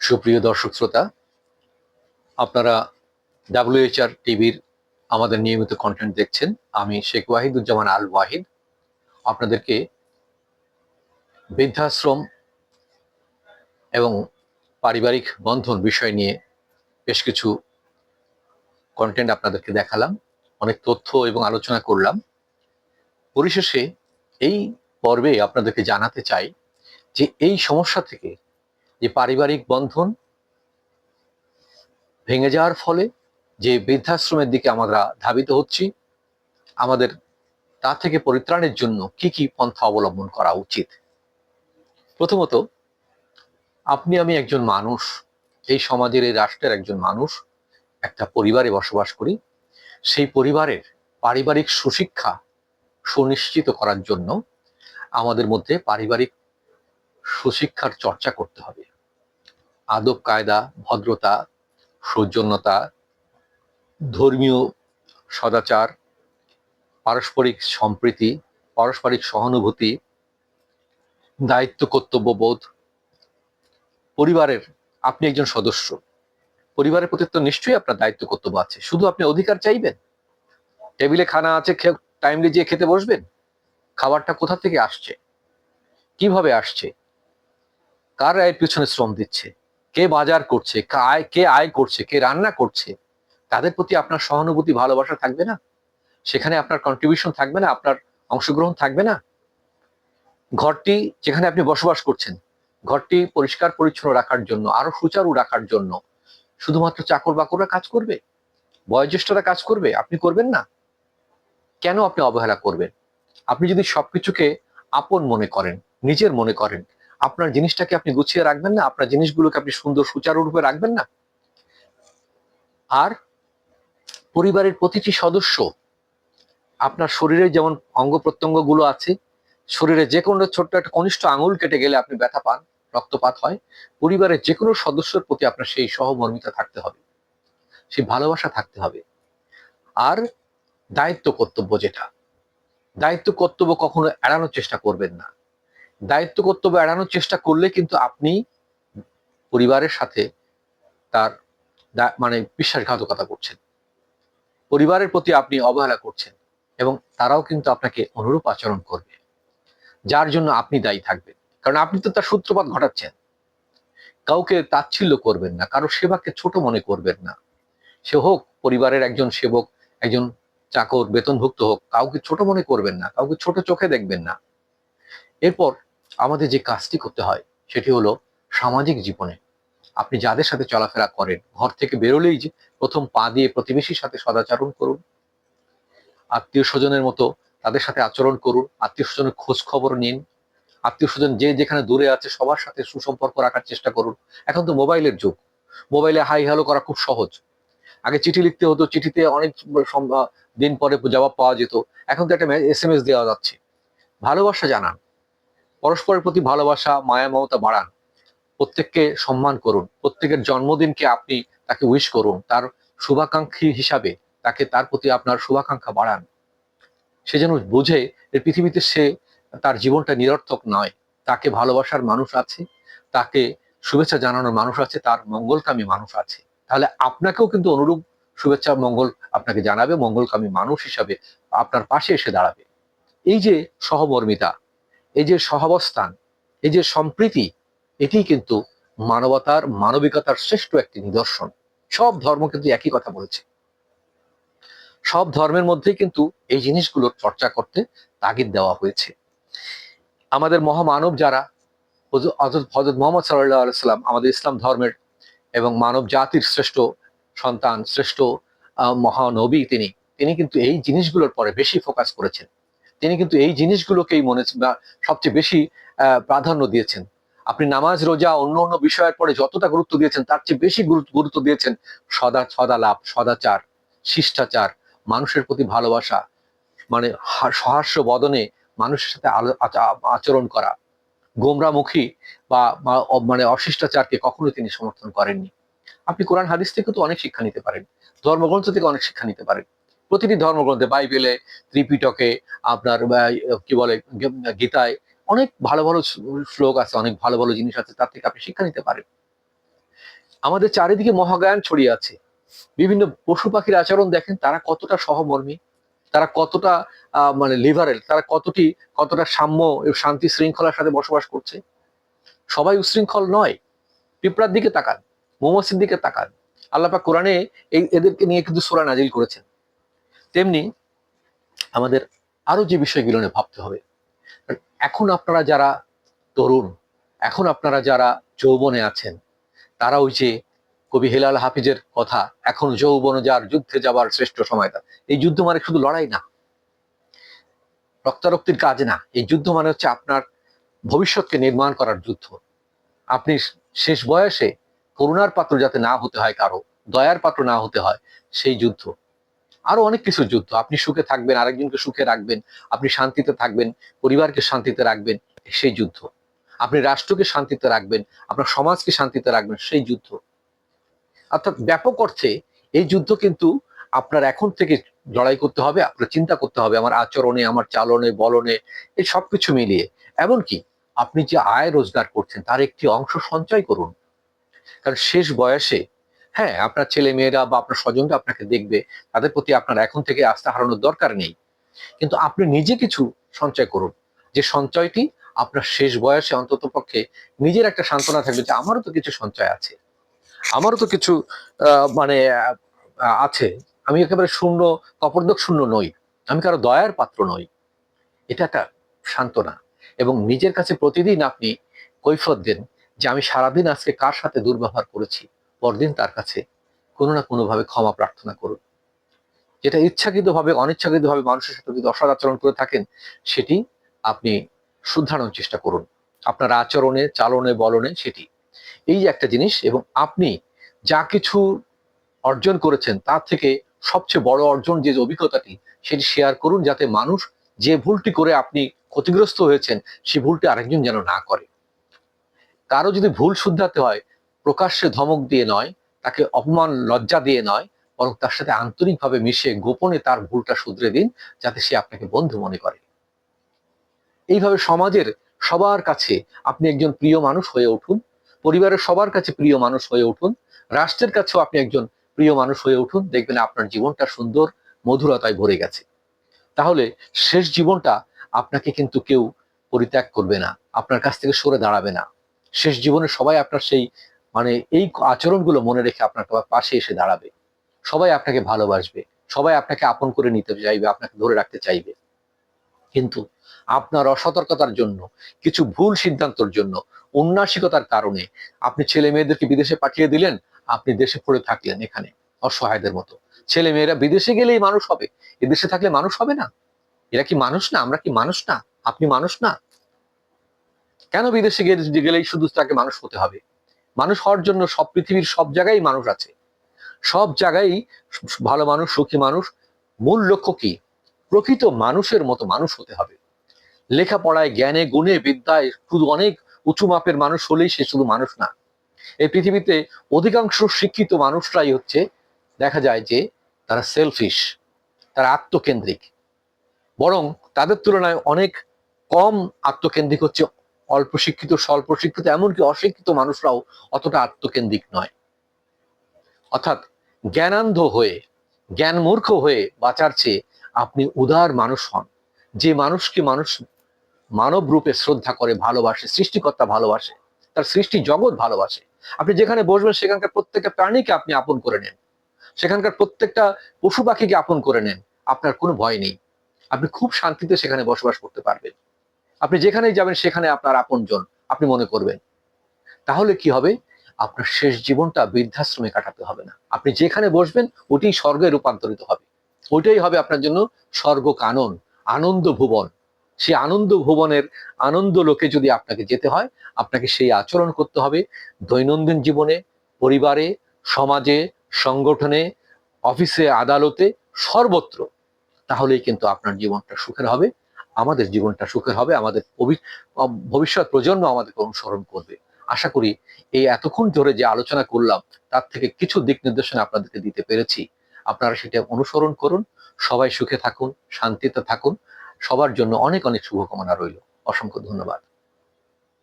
সুপ্রিয় দর্শক শ্রোতা, আপনারা ডাব্লিউএচআর টিভির আমাদের নিয়মিত কন্টেন্ট দেখছেন। আমি শেখ ওয়াহিদুজ্জামান আল ওয়াহিদ আপনাদেরকে বৃদ্ধাশ্রম এবং পারিবারিক বন্ধন বিষয় নিয়ে বেশ কিছু কন্টেন্ট আপনাদেরকে দেখালাম, অনেক তথ্য এবং আলোচনা করলাম। পরিশেষে এই পর্বে আপনাদেরকে জানাতে চাই যে এই সমস্যা থেকে যে পারিবারিক বন্ধন ভেঙে যাওয়ার ফলে যে বৃদ্ধাশ্রমের দিকে আমরা ধাবিত হচ্ছি, আমাদের তা থেকে পরিত্রাণের জন্য কি কি পন্থা অবলম্বন করা উচিত? প্রথমত, আপনি, আমি একজন মানুষ, এই সমাজের, এই রাষ্ট্রের একজন মানুষ, একটা পরিবারে বসবাস করি। সেই পরিবারের পারিবারিক সুশিক্ষা সুনিশ্চিত করার জন্য আমাদের মধ্যে পারিবারিক সুশিক্ষার চর্চা করতে হবে। আদব কায়দা, ভদ্রতা, সৌজন্যতা, ধর্মীয় সদাচার, পারস্পরিক সম্প্রীতি, পারস্পরিক সহানুভূতি, দায়িত্ব কর্তব্যবোধ পরিবারের, আপনি একজন সদস্য। পরিবারের প্রতি তো নিশ্চয়ই আপনার দায়িত্ব কর্তব্য আছে। শুধু আপনি অধিকার চাইবেন? টেবিলে খানা আছে টাইমলি যেয়ে খেতে বসবেন? খাবারটা কোথা থেকে আসছে? কীভাবে আসছে? কার আয়ের পিছনে শ্রম দিচ্ছে? কে বাজার করছে আয়, কে আয় করছে, কে রান্না করছে, তাদের প্রতি আপনার সহানুভূতি, ভালোবাসা থাকবে না? সেখানে আপনার কন্ট্রিবিউশন থাকবে না? আপনার অংশগ্রহণ থাকবে না? ঘরটি যেখানে আপনি বসবাস করছেন, ঘরটি পরিষ্কার, পরিচ্ছন্ন রাখার জন্য, আরও সুচারু রাখার জন্য, শুধুমাত্র চাকর বাকররা কাজ করবে? বয়োজ্যেষ্ঠরা কাজ করবে? আপনি করবেন না? কেন আপনি অবহেলা করবেন? আপনি যদি সবকিছুকে আপন মনে করেন, নিজের মনে করেন আপনার জিনিসটাকে আপনি গুছিয়ে রাখবেন না, আপনার জিনিসগুলোকে আপনি সুন্দর সুচারুরূপে রাখবেন না। আর পরিবারের প্রতিটি সদস্য, আপনার শরীরে যেমন অঙ্গ প্রত্যঙ্গগুলো আছে, শরীরে যে কোনো ছোট্ট একটা কনিষ্ঠ আঙুল কেটে গেলে আপনি ব্যথা পান, রক্তপাত হয়, পরিবারের যে কোনো সদস্যের প্রতি আপনার সেই সহমর্মিতা থাকতে হবে, সেই ভালোবাসা থাকতে হবে। আর দায়িত্ব কর্তব্য যেটা, দায়িত্ব কর্তব্য কখনো এড়ানোর চেষ্টা করবেন না। দায়িত্ব কর্তব্য এড়ানোর চেষ্টা করলে কিন্তু আপনি পরিবারের সাথে তার মানে বিশ্বাসঘাতকতা করছেন। পরিবারের প্রতি আপনি অবহেলা করছেন এবং তারাও কিন্তু আপনাকে অনুরূপ আচরণ করবে, যার জন্য আপনি দায়ী থাকবেন। কারণ আপনি তো তার সূত্রপাত ঘটাচ্ছেন। কাউকে তাচ্ছিল্য করবেন না, কারও সেবাকে ছোট মনে করবেন না। সে হোক পরিবারের একজন সেবক, একজন চাকর, বেতনভুক্ত হোক, কাউকে ছোট মনে করবেন না, কাউকে ছোট চোখে দেখবেন না। এরপর আমাদের যে কাজটি করতে হয়, সেটি হলো সামাজিক জীবনে। আপনি যাদের সাথে চলাফেরা করেন, ঘর থেকে বেরোলেই যে প্রথম পা দিয়ে প্রতিবেশীর সাথে সদাচরণ করুন, আত্মীয় স্বজনের মতো তাদের সাথে আচরণ করুন, আত্মীয় স্বজনের খোঁজ খবর নিন, আত্মীয় স্বজন যে যেখানে দূরে আছে সবার সাথে সুসম্পর্ক রাখার চেষ্টা করুন। এখন তো মোবাইলের যুগ। মোবাইলে হাই হ্যালো করা খুব সহজ। আগে চিঠি লিখতে হতো, চিঠিতে অনেক দিন পরে জবাব পাওয়া যেত। এখন তো একটা এস এম এস দেওয়া যাচ্ছে। ভালোবাসা জানান। পরস্পরের প্রতি ভালোবাসা, মায়া, মমতা বাড়ান। প্রত্যেককে সম্মান করুন। প্রত্যেকের জন্মদিনকে আপনি তাকে উইশ করুন। তার শুভাকাঙ্ক্ষী হিসাবে তাকে তার প্রতি আপনার শুভাকাঙ্ক্ষা বাড়ান। সে যেন বুঝে এই পৃথিবীতে সে তার জীবনটা নিরর্থক নয়। তাকে ভালোবাসার মানুষ আছে, তাকে শুভেচ্ছা জানানোর মানুষ আছে, তার মঙ্গলকামী মানুষ আছে। তাহলে আপনাকেও কিন্তু অনুরূপ শুভেচ্ছা, মঙ্গল আপনাকে জানাবে। মঙ্গলকামী মানুষ হিসাবে আপনার পাশে এসে দাঁড়াবে। এই যে সহমর্মিতা এই যে সহাবস্থান, এই যে সম্প্রীতি, এটি কিন্তু মানবতার, মানবিকতার শ্রেষ্ঠ একটি নিদর্শন। সব ধর্ম কিন্তু একই কথা বলেছে। সব ধর্মের মধ্যে কিন্তু এই জিনিসগুলোর চর্চা করতে তাগিদ দেওয়া হয়েছে। আমাদের মহামানব যারা হজরত মোহাম্মদ সাল্লাহ সাল্লাম, আমাদের ইসলাম ধর্মের এবং মানব জাতির শ্রেষ্ঠ সন্তান, শ্রেষ্ঠ মহানবী তিনি তিনি কিন্তু এই জিনিসগুলোর পরে বেশি ফোকাস করেছেন। তিনি কিন্তু এই জিনিসগুলোকেই মনে সবচেয়ে বেশি প্রাধান্য দিয়েছেন। আপনি নামাজ, রোজা, অন্য অন্য বিষয়ের পরে যতটা গুরুত্ব দিয়েছেন, তার চেয়ে বেশি গুরুত্ব দিয়েছেন সদা সদালাভ সদাচার, শিষ্টাচার, মানুষের প্রতি ভালোবাসা মানে সহাস্য বদনে মানুষের সাথে আচরণ করা, গোমরামুখী বা মানে অশিষ্টাচারকে কখনো তিনি সমর্থন করেননি। আপনি কোরআন, হাদিস থেকে তো অনেক শিক্ষা নিতে পারেন, ধর্মগ্রন্থ থেকে অনেক শিক্ষা নিতে পারেন। প্রতিটি ধর্মগ্রন্থে, বাইবেলে, ত্রিপিটকে, আপনার কি বলে গীতায় অনেক ভালো ভালো শ্লোক আছে, অনেক ভালো ভালো জিনিস আছে, তার থেকে আপনি শিক্ষা নিতে পারেন। আমাদের চারিদিকে মহাগায়ন ছড়িয়ে আছে। বিভিন্ন পশু পাখির আচরণ দেখেন, তারা কতটা সহমর্মী, তারা কতটা মানে লিভারেল, তারা কতটি, কতটা সাম্য শান্তি শৃঙ্খলার সাথে বসবাস করছে। সবাই উশৃঙ্খল নয়, পিঁপড়ার দিকে তাকান, মৌমাছির দিকে তাকান। আল্লাপা কোরআনে এই, এদেরকে নিয়ে কিন্তু সুরা নাজিল করেছেন। তেমনি আমাদের আরও যে বিষয়গুলো নিয়ে ভাবতে হবে। এখন আপনারা যারা তরুণ, এখন আপনারা যারা যৌবনে আছেন, তারা ওই যে কবি হেলাল হাফিজের কথা, এখন যৌবন যার, যুদ্ধে যাবার শ্রেষ্ঠ সময়টা। এই যুদ্ধ মানে শুধু লড়াই না। রক্তারক্তির কাজ না। এই যুদ্ধ মানে হচ্ছে আপনার ভবিষ্যৎকে নির্মাণ করার যুদ্ধ। আপনি শেষ বয়সে করুণার পাত্র যাতে না হতে হয় কারও, দয়ার পাত্র না হতে হয়, সেই যুদ্ধ। আরও অনেক কিছু যুদ্ধ। আপনি সুখে থাকবেন, আরেকজনকে সুখে রাখবেন, আপনি শান্তিতে থাকবেন, পরিবারকে শান্তিতে রাখবেন, সেই যুদ্ধ। আপনি রাষ্ট্রকে শান্তিতে রাখবেন, আপনার সমাজকে শান্তিতে রাখবেন, সেই যুদ্ধ। অর্থাৎ ব্যাপক অর্থে এই যুদ্ধ কিন্তু আপনার এখন থেকে লড়াই করতে হবে, আপনার চিন্তা করতে হবে, আমার আচরণে, আমার চালনে, বলনে, এই সবকিছু মিলিয়ে। এমনকি আপনি যে আয় রোজগার করছেন, তার একটি অংশ সঞ্চয় করুন। কারণ শেষ বয়সে হ্যাঁ আপনার ছেলে মেয়েরা বা আপনার স্বজনরা আপনাকে দেখবে, তাদের প্রতি আপনার এখন থেকে আস্থা হারানোর দরকার নেই। কিন্তু আপনি নিজে কিছু সঞ্চয় করুন। যে সঞ্চয়টি আপনার শেষ বয়সে অন্তত পক্ষে নিজের একটা সান্ত্বনা থাকবে যে আমারও তো কিছু সঞ্চয় আছে। আমারও তো কিছু মানে আছে। আমি একেবারে শূন্য, কপর্দক শূন্য নই। আমি কারও দয়ার পাত্র নই। এটা একটা সান্ত্বনা। এবং নিজের কাছে প্রতিদিন আপনি কৈফত দেন যে আমি সারাদিন আজকে কার সাথে দুর্ব্যবহার করেছি। পরদিন তার কাছে কোনো না কোনোভাবে ক্ষমা প্রার্থনা করুন। যেটা ইচ্ছাকৃতভাবে, অনিচ্ছাকৃতভাবে মানুষের সাথে যদি অসৎ আচরণ করে থাকেন, সেটি আপনি শুদ্ধানোর চেষ্টা করুন। আপনার আচরণে, চালনে, বলনে সেটি। এই একটা জিনিস, এবং আপনি যা কিছু অর্জন করেছেন, তার থেকে সবচেয়ে বড় অর্জন যে অভিজ্ঞতাটি, সেটি শেয়ার করুন যাতে মানুষ যে ভুলটি করে আপনি ক্ষতিগ্রস্ত হয়েছেন সেই ভুলটি আরেকজন যেন না করে। কারও যদি ভুল শুদ্ধাতে হয় প্রকাশ্যে ধমক দিয়ে নয়, তাকে অপমান, লজ্জা দিয়ে নয়, বরং তার সাথে আন্তরিকভাবে মিশে গোপনে তার ভুলটা শুধরে দিন, যাতে সে আপনাকে বন্ধু মনে করে। এইভাবে সমাজের সবার কাছে আপনি একজন প্রিয় মানুষ হয়ে উঠুন, পরিবারের সবার কাছে প্রিয় মানুষ হয়ে উঠুন, রাষ্ট্রের কাছেও আপনি একজন প্রিয় মানুষ হয়ে উঠুন, দেখবেন আপনার জীবনটা সুন্দর, মধুরতায় ভরে গেছে। তাহলে শেষ জীবনটা আপনাকে কিন্তু কেউ পরিত্যাগ করবে না, আপনার কাছ থেকে সরে দাঁড়াবে না। শেষ জীবনে সবাই আপনার সেই মানে এই আচরণগুলো মনে রেখে আপনার পাশে এসে দাঁড়াবে। সবাই আপনাকে ভালোবাসবে, সবাই আপনাকে আপন করে নিতে চাইবে, আপনাকে ধরে রাখতে চাইবে। কিন্তু আপনার অসতর্কতার জন্য, কিছু ভুল সিদ্ধান্তর জন্য, উন্নাসিকতার কারণে আপনি ছেলে মেয়েদেরকে বিদেশে পাঠিয়ে দিলেন, আপনি দেশে পড়ে থাকলেন এখানে, অসহায়দের মতো। ছেলে মেয়েরা বিদেশে গেলেই মানুষ হবে, এদেশে থাকলে মানুষ হবে না। এরা কি মানুষ না? আমরা কি মানুষ না? আপনি মানুষ না? কেন বিদেশে গেলেই শুধু তাকে মানুষ হতে হবে? মানুষ হওয়ার জন্য সব পৃথিবীর সব জায়গায় মানুষ আছে। সব জায়গায় ভালো মানুষ, সুখী মানুষ। মূল লক্ষ্য কি? প্রকৃত মানুষের মতো মানুষ হতে হবে। লেখাপড়ায়, জ্ঞানে, গুণে, বিদ্যায় শুধু অনেক উঁচু মাপের মানুষ হলেই সে শুধু মানুষ না। এই পৃথিবীতে অধিকাংশ শিক্ষিত মানুষরাই হচ্ছে, দেখা যায় যে তারা সেলফিশ তারা আত্মকেন্দ্রিক। বরং তাদের তুলনায় অনেক কম আত্মকেন্দ্রিক হচ্ছে অল্প শিক্ষিত স্বল্প শিক্ষিত এমনকি অশিক্ষিত মানুষরাও অতটা আত্মকেন্দ্রিক নয়। অর্থাৎ জ্ঞানান্ধ হয়ে, জ্ঞানমূর্খ হয়ে বাঁচার চেয়ে আপনি উদার মানুষ হন। যে মানুষকে মানুষ মানব রূপে শ্রদ্ধা করে, ভালোবাসে, সৃষ্টিকর্তা ভালোবাসে, তার সৃষ্টি জগৎ ভালোবাসে, আপনি যেখানে বসবেন সেখানকার প্রত্যেকটা প্রাণীকে আপনি আপন করে নেন। সেখানকার প্রত্যেকটা পশু পাখিকে আপন করে নেন, আপনার কোনো ভয় নেই। আপনি খুব শান্তিতে সেখানে বসবাস করতে পারবেন। আপনি যেখানেই যাবেন, সেখানে আপনার আপনজন আপনি মনে করবেন। তাহলে কি হবে? আপনার শেষ জীবনটা বৃদ্ধাশ্রমে কাটাতে হবে না। আপনি যেখানে বসবেন, ওটি স্বর্গে রূপান্তরিত হবে। ওইটাই হবে আপনার জন্য স্বর্গ কানন, আনন্দ ভুবন। সেই আনন্দ ভুবনের আনন্দ লোকে যদি আপনাকে যেতে হয়, আপনাকে সেই আচরণ করতে হবে দৈনন্দিন জীবনে, পরিবারে, সমাজে, সংগঠনে, অফিসে, আদালতে সর্বত্র। তাহলেই কিন্তু আপনার জীবনটা সুখের হবে। আমাদের জীবনটা সুখের হবে, আমাদের ভবিষ্যৎ প্রজন্ম আমাদেরকে অনুসরণ করবে। আশা করি এই এতক্ষণ ধরে যে আলোচনা করলাম, তার থেকে কিছু দিক নির্দেশনা আপনাদেরকে দিতে পেরেছি। আপনারা সেটা অনুসরণ করুন, সবাই সুখে থাকুন, শান্তিতে থাকুন, সবার জন্য অনেক অনেক শুভকামনা রইল। অসংখ্য ধন্যবাদ।